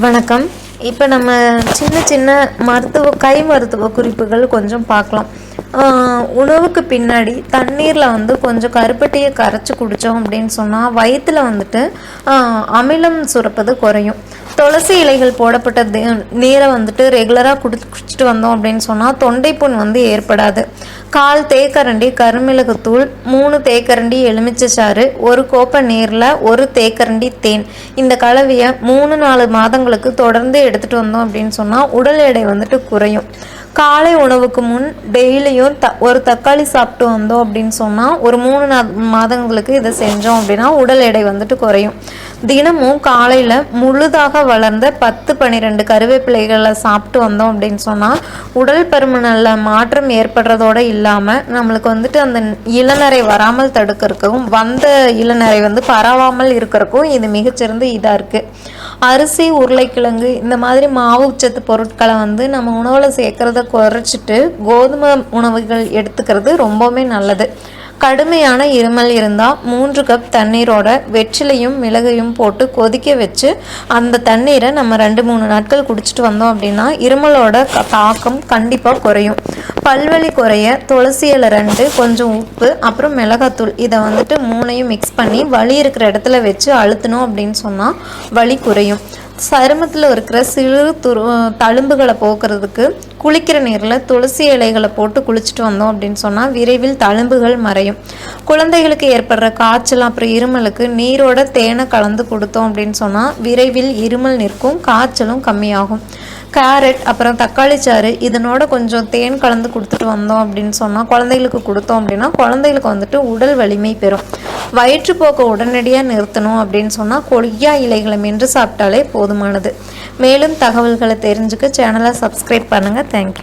வணக்கம். இப்போ நம்ம சின்ன சின்ன மருத்துவ கை மருத்துவ குறிப்புகள் கொஞ்சம் பார்க்கலாம். ஆஹ் உணவுக்கு பின்னாடி தண்ணீரில் வந்து கொஞ்சம் கருப்பட்டியை கரைச்சி குடித்தோம் அப்படின்னு சொன்னால் வயிற்றில் வந்துட்டு ஆஹ் அமிலம் சுரப்பது குறையும். துளசி இலைகள் போடப்பட்ட நீரை வந்துட்டு ரெகுலராக குடி குடிச்சிட்டு வந்தோம் அப்படின்னு சொன்னால் தொண்டைப்புண் வந்து ஏற்படாது. கால் தேக்கரண்டி கருமிளகுத்தூள் மூணு தேக்கரண்டி எலுமிச்சை சாறு ஒரு கோப்பை நீரில் ஒரு தேக்கரண்டி தேன். இந்த கலவையை மூணு நாலு மாதங்களுக்கு தொடர்ந்து எடுத்துகிட்டு வந்தோம் அப்படின்னு சொன்னால் உடல் எடை வந்துட்டு குறையும். காலை உணவுக்கு முன் டெய்லியும் த ஒரு தக்காளி சாப்பிட்டு வந்தோம் அப்படின்னு சொன்னால் ஒரு மூணு நா மாதங்களுக்கு இதை செஞ்சோம் அப்படின்னா உடல் எடை வந்துட்டு குறையும். தினமும் காலையில் முழுதாக வளர்ந்த பத்து பன்னிரெண்டு கருவேப்பிலைகளை சாப்பிட்டு வந்தோம் அப்படின்னு சொன்னால் உடல் பருமனில் மாற்றம் ஏற்படுறதோடு இல்லாமல் நம்மளுக்கு வந்துட்டு அந்த இளநரை வராமல் தடுக்கிறதுக்கும் வந்த இளநரை வந்து பரவாமல் இருக்கிறக்கும் இது மிகச்சிறந்த இதாக இருக்குது அரிசி உருளைக்கிழங்கு இந்த மாதிரி மாவு உச்சத்து பொருட்களை வந்து நம்ம உணவில் சேர்க்குறத குறைச்சிட்டு கோதுமை உணவுகள் எடுத்துக்கிறது ரொம்பவுமே நல்லது. கடுமையான இருமல் இருந்தால் மூன்று கப் தண்ணீரோட வெற்றிலையும் மிளகையும் போட்டு கொதிக்க வச்சு அந்த தண்ணீரை நம்ம ரெண்டு மூணு நாட்கள் குடிச்சிட்டு வந்தோம் அப்படின்னா இருமலோட க- தாக்கம் கண்டிப்பாக குறையும். பல்வலி குறைய துளசி இலை ரெண்டு கொஞ்சம் உப்பு அப்புறம் மிளகாத்தூள். இதை வந்துட்டு மூணையும் மிக்ஸ் பண்ணி வலி இருக்கிற இடத்துல வச்சு அழுத்தணும் அப்படின்னு சொன்னால் வலி குறையும். சருமத்தில் இருக்கிற சிறு துரு தழும்புகளை போக்குறதுக்கு குளிக்கிற நீரில் துளசி இலைகளை போட்டு குளிச்சுட்டு வந்தோம் அப்படின்னு சொன்னால் விரைவில் தழும்புகள் மறையும். குழந்தைகளுக்கு ஏற்படுற காய்ச்சல் அப்புறம் இருமலுக்கு நீரோட தேனை கலந்து கொடுத்தோம் அப்படின்னு சொன்னால் விரைவில் இருமல் நிற்கும் காய்ச்சலும் கம்மியாகும். கேரட் அப்புறம் தக்காளி சாறு இதனோட கொஞ்சம் தேன் கலந்து கொடுத்துட்டு வந்தோம் அப்படின்னு சொன்னால் குழந்தைகளுக்கு கொடுத்தோம் அப்படின்னா குழந்தைகளுக்கு வந்துட்டு உடல் வலிமை பெறும். வயிற்றுப்போக்கை உடனடியாக நிறுத்தணும் அப்படின்னு சொன்னால் கொய்யா இலைகளை மென்று சாப்பிட்டாலே போதுமானது. மேலும் தகவல்களை தெரிஞ்சுக்க சேனலை சப்ஸ்கிரைப் பண்ணுங்கள் தேங்க்யூ